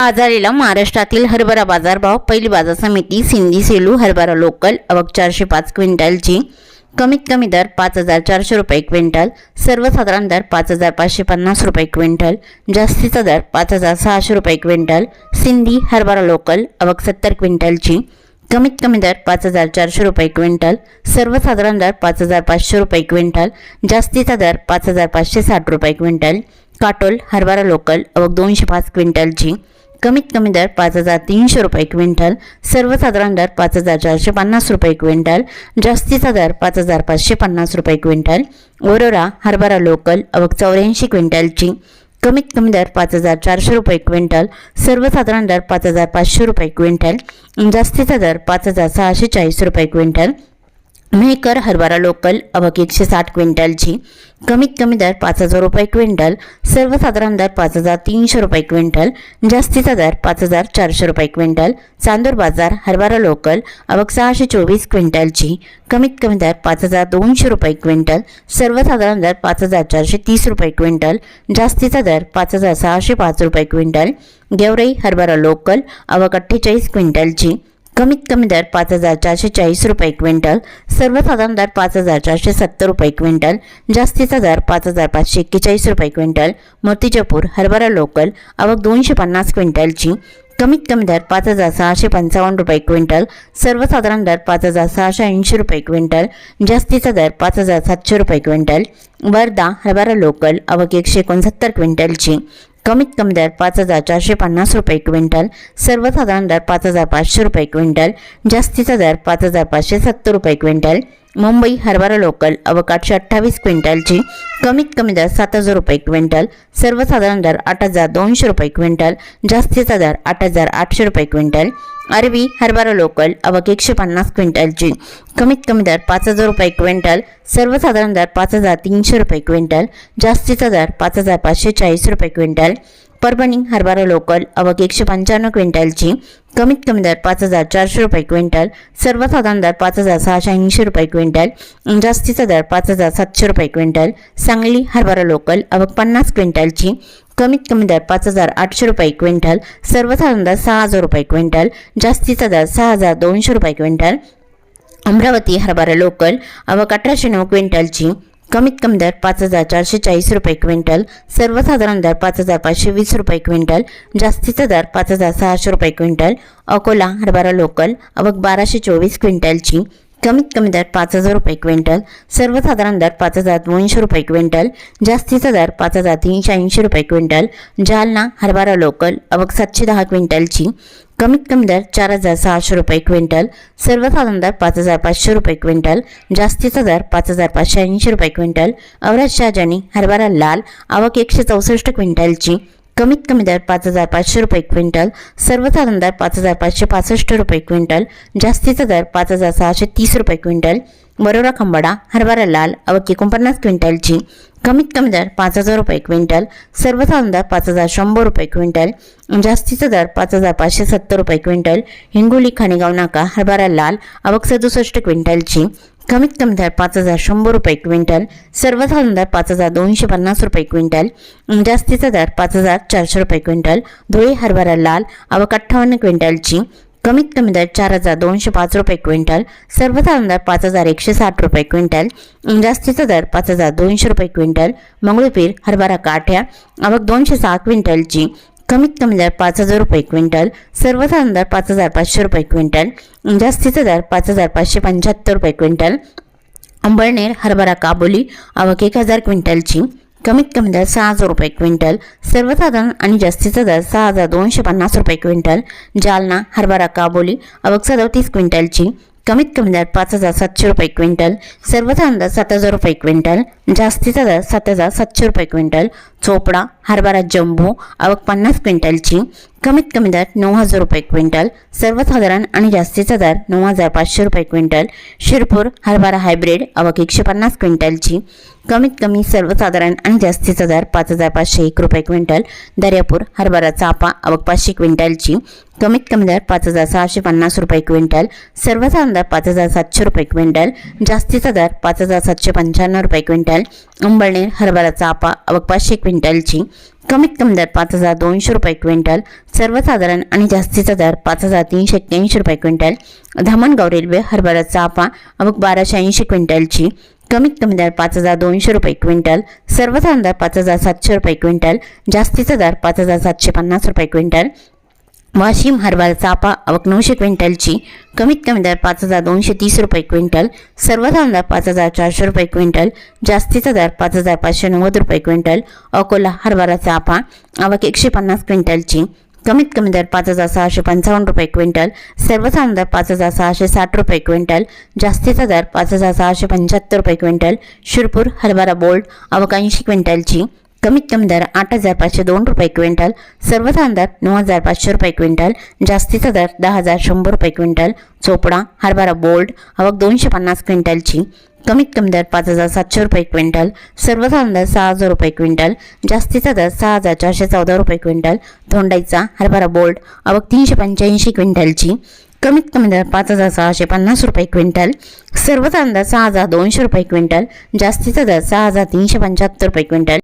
आजारीला महाराष्ट्रातील हरभरा बाजारभाव पहिली बाजार समिती सिंधी सेलू हरभरा लोकल अवक चारशे पाच क्विंटलची कमीत कमी दर पाच हजार चारशे रुपये क्विंटल सर्वसाधारण दर पाच हजार पाचशे पन्नास रुपये क्विंटल जास्तीचा दर पाच हजार सहाशे रुपये क्विंटल सिंधी हरभरा लोकल अवक सत्तर क्विंटलची कमीत कमी दर पाच हजार चारशे रुपये क्विंटल सर्वसाधारण दर पाच हजार पाचशे रुपये क्विंटल जास्तीचा दर पाच हजार पाचशे साठ रुपये क्विंटल काटोल हरभरा लोकल अवक दोनशे पाच क्विंटलची कमीत कमी दर पाच हजार तीनशे रुपये क्विंटल सर्वसाधारण दर पाच हजार चारशे पन्नास रुपये क्विंटल जास्तीचा दर पाच हजार पाचशे पन्नास रुपये क्विंटल ओरोरा हरभरा लोकल अवक चौऱ्याऐंशी क्विंटलची कमीत कमी दर पाच हजार चारशे रुपये क्विंटल सर्वसाधारण दर पाच हजार पाचशे रुपये क्विंटल जास्तीचा दर पाच हजार सहाशे चाळीस रुपये क्विंटल मेहकर हरभरा लोकल अवक एकशे साठ क्विंटलची कमीत कमी दर पाच हजार रुपये क्विंटल सर्वसाधारण दर पाच हजार तीनशे रुपये क्विंटल जास्तीचा दर पाच हजार चारशे रुपये क्विंटल. चांदूर बाजार हरभरा लोकल अवक सहाशे चोवीस क्विंटलची कमीत कमी दर पाच हजार दोनशे रुपये क्विंटल सर्वसाधारण दर पाच हजार चारशे तीस रुपये क्विंटल जास्तीचा दर पाच हजार सहाशे पाच रुपये क्विंटल. गेवराई हरभरा लोकल अवक अठ्ठेचाळीस क्विंटलची कमीत कमी दर पाच हजार चारशे चाळीस रुपये क्विंटल सर्वसाधारण दर पाच हजार चारशे सत्तर रुपये क्विंटल जास्तीचा दर पाच हजार पाचशे एक्केचाळीस रुपये क्विंटल मोतीजापूर हरभरा लोकल अवक दोनशे पन्नास क्विंटलची कमीत कमी दर पाच हजार सहाशे पंचावन्न रुपये क्विंटल सर्वसाधारण दर पाच हजार सहाशे ऐंशी रुपये क्विंटल जास्तीचा दर पाच हजार सातशे रुपये क्विंटल वर्धा हरभरा लोकल अवक एकशे एकोणसत्तर क्विंटलची कमीत कमी दर पाच हजार चारशे पन्नास रुपये क्विंटल सर्वसाधारण दर पाच हजार पाचशे रुपये क्विंटल जास्तीचा दर पाच हजार पाचशे सत्तर रुपये क्विंटल मुंबई हरभरा लोकल अवक आठशे अठ्ठावीस क्विंटलची कमीत कमी दर सात हजार रुपये क्विंटल सर्वसाधारण दर आठ हजार दोनशे रुपये क्विंटल जास्तीचा दर आठ हजार आठशे रुपये क्विंटल. अरबी हरभरा लोकल अवक एकशे पन्नास क्विंटलची कमीत कमी दर पाच हजार रुपये क्विंटल सर्वसाधारण दर पाच हजार तीनशे रुपये क्विंटल जास्तीचा दर पाच हजार पाचशे चाळीस रुपये क्विंटल. परभणी हरभरा लोकल अवक एकशे पंच्याण्णव क्विंटलची. कमीत कमी दर पाच हजार चारशे रुपये क्विंटल. सर्वसाधारण दर पाच हजार सहाशे ऐंशी रुपये क्विंटल. जास्तीचा दर पाच हजार सातशे रुपये क्विंटल. सांगली हरभरा लोकल अवक पन्नास क्विंटलची. कमीत कमी दर पाच हजार आठशे रुपये क्विंटल. सर्वसाधारण दर सहा हजार रुपये क्विंटल. जास्तीचा दर सहा हजार दोनशे रुपये क्विंटल. अमरावती हरभरा लोकल अवक अठराशे नऊ क्विंटलची. कमीत कमी दर पाच हजार चारशे चाळीस रुपये क्विंटल सर्वसाधारण दर पाच हजार पाचशे वीस रुपये क्विंटल जास्तीचा दर पाच हजार सहाशे रुपये क्विंटल अकोला हरभरा लोकल अवघ बाराशे चोवीस क्विंटलची कमीत कमी दर पाच हजार रुपये क्विंटल सर्वसाधारण दर पाच हजार दोनशे रुपये क्विंटल जास्तीचा दर पाच हजार तीनशे ऐंशी रुपये क्विंटल जालना हरभरा लोकल अवक सातशे दहा क्विंटलची कमीत कमी दर चार हजार सहाशे रुपये क्विंटल सर्वसाधारण दर पाच हजार पाचशे रुपये क्विंटल जास्तीचा दर पाच हजार पाचशे ऐंशी रुपये क्विंटल अवराज शाहजानी हरभरा लाल आवक एकशे चौसष्ट क्विंटलची कमीत कमी दर पाच हजार पाचशे रुपये क्विंटल सर्वसाधारण दर पाच हजार पाचशे पासष्ट रुपये क्विंटल जास्तीचा दर पाच हजार सहाशे तीस रुपये क्विंटल बरोडा खंबाडा हरभरा लाल अवक एकोणपन्नास क्विंटलची कमीत कमी दर पाच हजार रुपये क्विंटल सर्वसाधारण दर पाच हजार शंभर रुपये क्विंटल जास्तीचा दर पाच हजार पाचशे सत्तर रुपये क्विंटल हिंगोली खाणेगाव नाका हरभरा लाल अवक सदुसष्ट क्विंटलची कमीत कमी दर पाच हजार शंभर रुपये क्विंटल सर्वसाधारण दर पाच हजार दोनशे पन्नास रुपये क्विंटल जास्तीचा दर पाच हजार चारशे रुपये क्विंटल. धुळे हरभरा लाल अवक अठ्ठावन्न क्विंटलची कमीत कमी दर चार हजार दोनशे पाच रुपये क्विंटल सर्वसाधारण दर पाच हजार एकशे साठ रुपये क्विंटल जास्तीचा दर पाच हजार दोनशे रुपये क्विंटल. मंगळूपीर हरभरा काठ्या अवक दोनशे सहा क्विंटलची कमीत कमी दर पाच हजार रुपये क्विंटल सर्वसाधारण दर पाच हजार पाचशे रुपये क्विंटल जास्तीचा दर पाच हजार पाचशे पंच्याहत्तर रुपये क्विंटल अंबळनेर हरभरा काबोली अवक एक हजार क्विंटलची कमीत कमी दर सहा हजार रुपये क्विंटल सर्वसाधारण आणि जास्तीचा दर सहा हजार दोनशे पन्नास रुपये क्विंटल जालना हरभरा काबोली अवक सदतीस क्विंटलची कमीत कमी दर पाच हजार सातशे रुपये क्विंटल सर्वसाधारण दर सात हजार रुपये क्विंटल जास्तीचा दर सात हजार सातशे रुपये क्विंटल चोपडा हरभरा जम्बो आवक पन्नास क्विंटलची कमीत कमी दर नऊ हजार रुपये क्विंटल सर्वसाधारण आणि जास्तीचा दर नऊ हजार पाचशे रुपये क्विंटल शिरपूर हरभरा हायब्रिड आवक एकशे पन्नास क्विंटलची कमीत कमी सर्वसाधारण आणि जास्तीचा दर पाच हजार पाचशे एक रुपये क्विंटल दर्यापूर हरभरा चापा आवक पाचशे क्विंटलची कमीत कमी दर पाच हजार सहाशे पन्नास रुपये क्विंटल सर्वसाधारण दर पाच हजार सातशे रुपये क्विंटल जास्तीचा दर पाच हजार सातशे पंच्याण्णव रुपये क्विंटल अंबळनेर हरभरा चापा आवक पाचशे क्विंटलची. कमीत कमी दर पाच हजार दोनशे रुपये क्विंटल सर्वसाधारण आणि जास्तीचा दर पाच हजार तीनशे एक्क्याऐंशी रुपये क्विंटल. धामणगाव रेल्वे हरभरा चाफा अमुक बाराशे ऐंशी क्विंटलची. कमीत कमी दर पाच हजार दोनशे रुपये क्विंटल सर्वसाधारण दर पाच हजार सातशे रुपये क्विंटल जास्तीचा दर पाच हजार सातशे पन्नास रुपये क्विंटल. वाशिम हरभरा चापा अवक नऊशे क्विंटलची कमीत कमी दर पाच हजार दोनशे तीस रुपये क्विंटल सर्वसाधारण दर पाच हजार चारशे रुपये क्विंटल जास्तीचा दर पाच हजार पाचशे नव्वद रुपये क्विंटल अकोला हरभरा चापा अवक एकशे पन्नास क्विंटलची कमीत कमी दर पाच हजार सहाशे पंचावन्न रुपये क्विंटल सर्वसाधारण दर पाच हजार सहाशे साठ रुपये क्विंटल जास्तीचा दर पाच हजार सहाशे पंच्याहत्तर रुपये क्विंटल शिरपूर हरभरा बोल्ड अवकांशी क्विंटलची कमीत कमी दर आठ हजार पाचशे दोन रुपये क्विंटल सर्वसाधारण दर नऊ हजार पाचशे रुपये क्विंटल जास्तीचा दर दहा हजार शंभर रुपये क्विंटल चोपडा हरभरा बोल्ड आवक दोनशे पन्नास क्विंटलची कमीत कमी दर पाच हजार सातशे रुपये क्विंटल सर्वसाधारण दर सहा हजार रुपये क्विंटल जास्तीचा दर सहा हजार चारशे चौदा रुपये क्विंटल धोंडाईचा हरभरा बोल्ड आवक तीनशे पंच्याऐंशी क्विंटलची कमीत कमी दर पाच हजार सहाशे पन्नास रुपये क्विंटल सर्वसाधारण दर सहा हजार दोनशे रुपये क्विंटल जास्तीचा दर सहा हजार तीनशे पंच्याहत्तर रुपये क्विंटल.